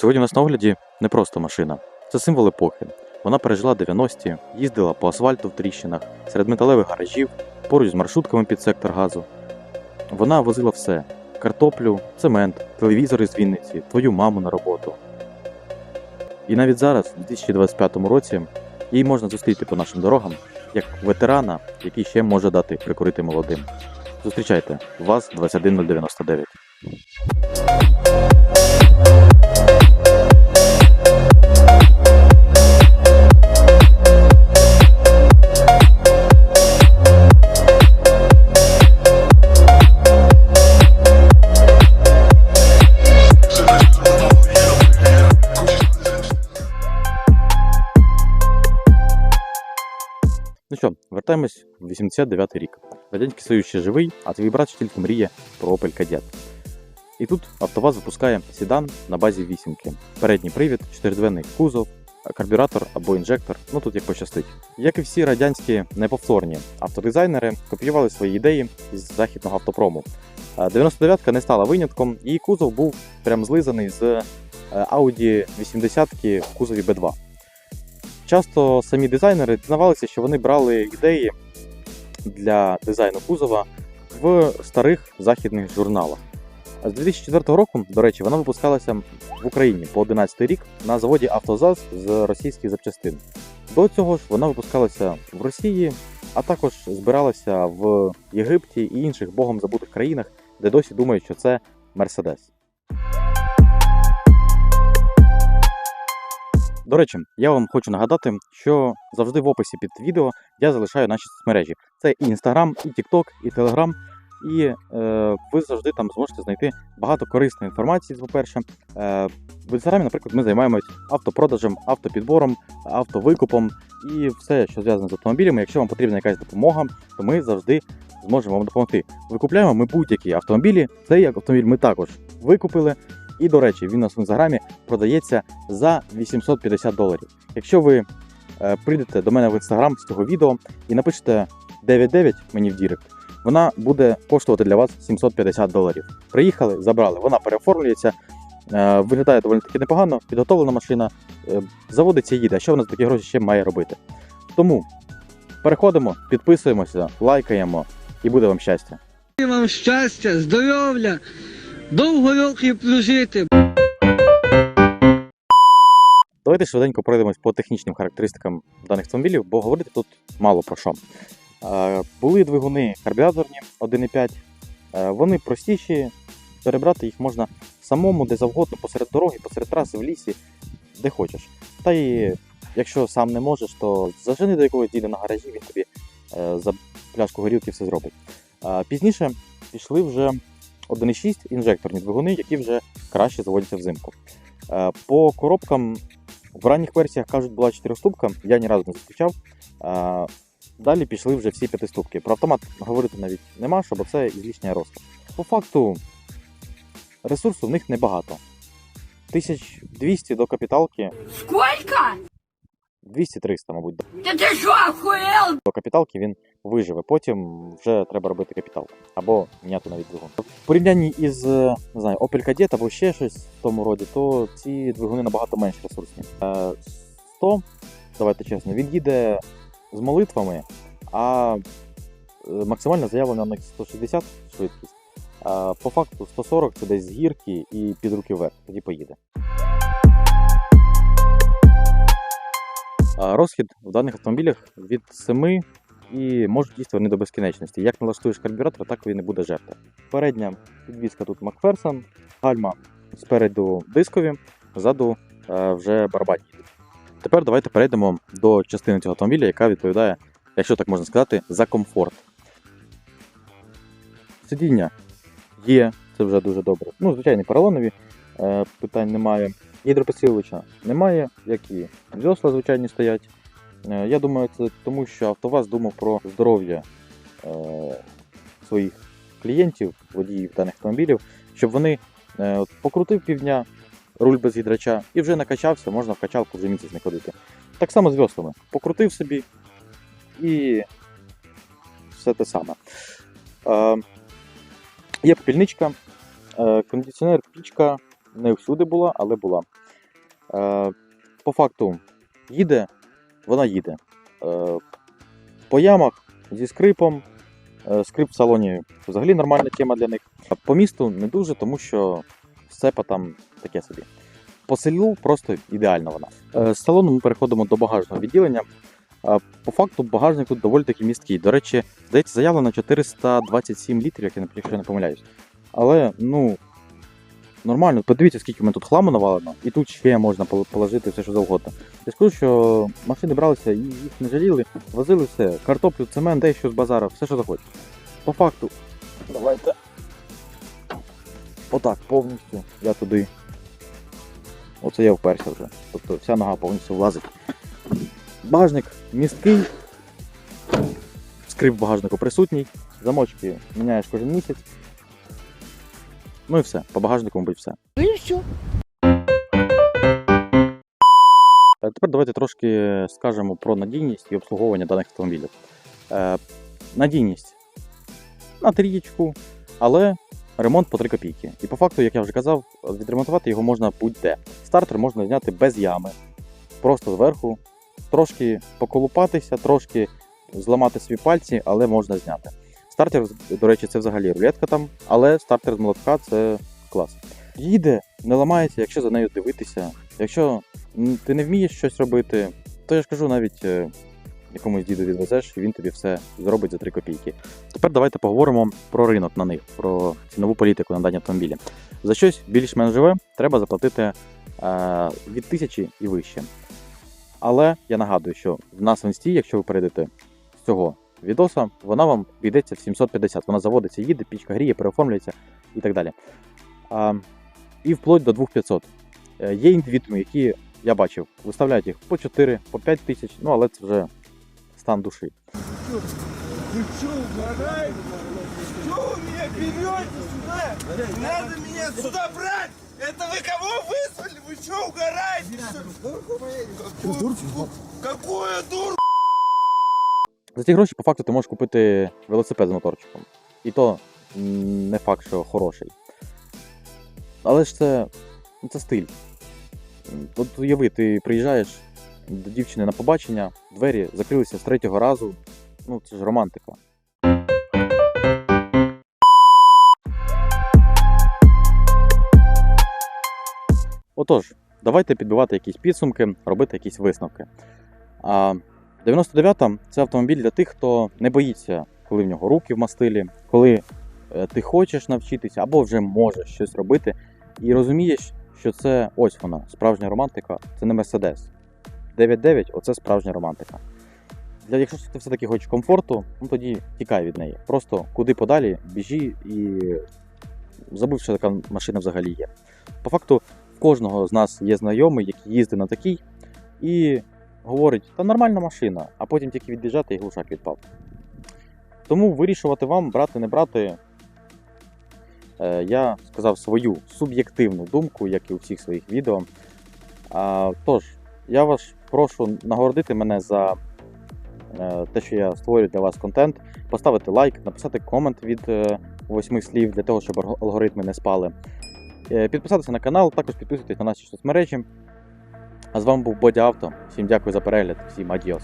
Сьогодні у нас на огляді не просто машина, це символ епохи. Вона пережила 90-ті, їздила по асфальту в тріщинах, серед металевих гаражів, поруч з маршрутками під сектор газу. Вона возила все: картоплю, цемент, телевізори з Вінниці, твою маму на роботу. І навіть зараз, у 2025 році, її можна зустріти по нашим дорогам як ветерана, який ще може дати прикурити молодим. Зустрічайте ВАЗ 21099. Ну що, вертаємось в 89-й рік. Радянський Союз ще живий, а твій брат ще тільки мріє про Opel Kadett. І тут АвтоВАЗ випускає седан на базі вісімки. Передній привід, чотиридверний кузов, карбюратор або інжектор, ну тут як пощастить. Як і всі радянські неповторні автодизайнери копіювали свої ідеї із західного автопрому. А 99-ка не стала винятком, її кузов був прям злизаний з е, Audi 80 в кузові B2. Часто самі дизайнери дізнавалися, що вони брали ідеї для дизайну кузова в старих західних журналах. З 2004 року, до речі, вона випускалася в Україні по 11 рік на заводі Автозаз з російських запчастин. До цього ж вона випускалася в Росії, а також збиралася в Єгипті і інших богом забутих країнах, де досі думають, що це Мерседес. До речі, я вам хочу нагадати, що завжди в описі під відео я залишаю наші соцмережі. Це і Instagram, і TikTok, і Telegram. І е, ви завжди там зможете знайти багато корисної інформації. По-перше, е, в інстаграмі, наприклад, ми займаємось автопродажем, автопідбором, автовикупом і все, що зв'язане з автомобілями. Якщо вам потрібна якась допомога, то ми завжди зможемо вам допомогти. Викупляємо ми будь-які автомобілі. Цей автомобіль ми також викупили. І, до речі, він у нас в інстаграмі продається за 850 доларів. Якщо ви е, прийдете до мене в інстаграм з цього відео і напишете 99 мені в Дірект, вона буде коштувати для вас 750 доларів. Приїхали, забрали, вона переоформлюється, е, виглядає доволі таки непогано, підготовлена машина, е, заводиться їде. А що вона за такі гроші ще має робити? Тому переходимо, підписуємося, лайкаємо і буде вам щастя. Вам щастя, здоров'я, довго років прожити. Давайте швиденько пройдемось по технічним характеристикам даних автомобілів, бо говорити тут мало про що. Е, Були двигуни карбюраторні 1.5, е, вони простіші, перебрати їх можна самому, де завгодно, посеред дороги, посеред траси, в лісі, де хочеш. Та і якщо сам не можеш, то зажени до якогось діда на гаражі, він тобі е, за пляшку горілки все зробить. Пізніше пішли вже 1.6 інжекторні двигуни, які вже краще заводяться взимку. Е, По коробкам в ранніх версіях кажуть, була 4 ступка, я ні разу не зустрічав. Далі пішли вже всі п'ятиступки. Про автомат говорити навіть нема, що, бо це ізлішня розкош. По факту, ресурсу в них небагато. 1200 до капіталки, Сколько? 200-300, мабуть, Да ты что, охуел? до капіталки він виживе. Потім вже треба робити капіталку. Або міняти навіть двигун. В порівнянні із е, не знаю, Opel Kadett або ще щось в тому роді, то ці двигуни набагато менш ресурсні. Е, 100, давайте чесно, він їде з молитвами, а е, максимальна заявлена на 160 швидкість. А по факту 140 це десь з гірки і під руки вверх, тоді поїде. Розхід в даних автомобілях від 7 і можуть дійсно вони до безкінечності. Як налаштуєш карбюратор, так він і буде жерти. Передня підвізка тут Макферсон, гальма спереду дискові, ззаду е, вже барабанні. Тепер давайте перейдемо до частини цього автомобіля, яка відповідає, якщо так можна сказати, за комфорт. Сидіння є, це вже дуже добре. Ну, звичайні поролонові, е, питань немає. Гідропосилювача немає, як і весла звичайні стоять. Е, Я думаю, це тому, що АвтоВАЗ думав про здоров'я е, своїх клієнтів, водіїв даних автомобілів, щоб вони е, покрутив півдня руль без гідрача і вже накачався, можна в качалку вже місяць не ходити. Так само з веслами. Покрутив собі і все те саме. Є попільничка, е, кондиціонер, пічка не всюди була, але була. По факту, їде, вона їде. Е, по ямах зі скрипом. Е, скрип в салоні взагалі нормальна тема для них. По місту не дуже, тому що сцепа там таке собі. По селу просто ідеальна вона. Е, З салону ми переходимо до багажного відділення. По факту багажник тут доволі таки місткий. До речі, здається, заявлено 427 літрів, як якщо я не помиляюсь. Але, ну, нормально, подивіться, скільки в мене тут хламу навалено, і тут ще можна положити все, що завгодно. Я скажу, що машини бралися їх не жаліли, возили все, картоплю, цемент, де що з базара, все, що захочеш. По факту, давайте. Отак, повністю я туди. Оце я вперся вже. Тобто вся нога повністю влазить. Багажник місткий. Скрип багажнику присутній. Замочки міняєш кожен місяць. Ну і все. По багажнику, мабуть, все. Ну і все. Тепер давайте трошки скажемо про надійність і обслуговування даних автомобілів. Е, надійність на трієчку, але ремонт по 3 копійки. І по факту, як я вже казав, відремонтувати його можна будь-де. Стартер можна зняти без ями, просто зверху, трошки поколупатися, трошки зламати свої пальці, але можна зняти. Стартер, до речі, це взагалі рулетка там, але стартер з молотка це клас. Їде, не ламається, якщо за нею дивитися. Якщо ти не вмієш щось робити, то я ж кажу, навіть е, якомусь діду відвезеш, і він тобі все зробить за 3 копійки. Тепер давайте поговоримо про ринок на них, про цінову політику на дані автомобілі. За щось більш-менш живе, треба заплатити е, від тисячі і вище. Але я нагадую, що в нас в інсті, якщо ви перейдете з цього відоса, вона вам обійдеться в 750. Вона заводиться, їде, пічка гріє, переоформлюється і так далі. А, і вплоть до 2500. Е, Є індивідуми, які я бачив, виставляють їх по 4, по 5 тисяч, ну але це вже стан душі. Вы что, угораете? Что вы меня берете сюда? Не надо меня сюда брать! Это вы кого вызвали? Вы что, угораете? Какую, какую дурку? За ці гроші, по факту, ти можеш купити велосипед з моторчиком. І то не факт, що хороший. Але ж це, це стиль. От уяви, ти приїжджаєш до дівчини на побачення, двері закрилися з третього разу. Ну, це ж романтика. Отож, давайте підбивати якісь підсумки, робити якісь висновки. А 99-та це автомобіль для тих, хто не боїться, коли в нього руки в мастилі, коли е, ти хочеш навчитися або вже можеш щось робити, і розумієш, що це ось вона, справжня романтика, це не Мерседес. 9.9 оце справжня романтика. Для, якщо ти все-таки хочеш комфорту, ну тоді тікай від неї. Просто куди подалі, біжи і забудь, що така машина взагалі є. По факту, в кожного з нас є знайомий, який їздить на такій, і говорить, та нормальна машина, а потім тільки від'їжджати і глушак відпав. Тому вирішувати вам, брати, не брати. Е, я сказав свою суб'єктивну думку, як і у всіх своїх відео. Тож, я вас прошу нагородити мене за е, те, що я створюю для вас контент, поставити лайк, написати комент від е, восьми слів для того, щоб алгоритми не спали. Підписатися на канал, також підписуйтесь на наші соцмережі. А з вами був Бодя Авто. Всім дякую за перегляд, всім адіос.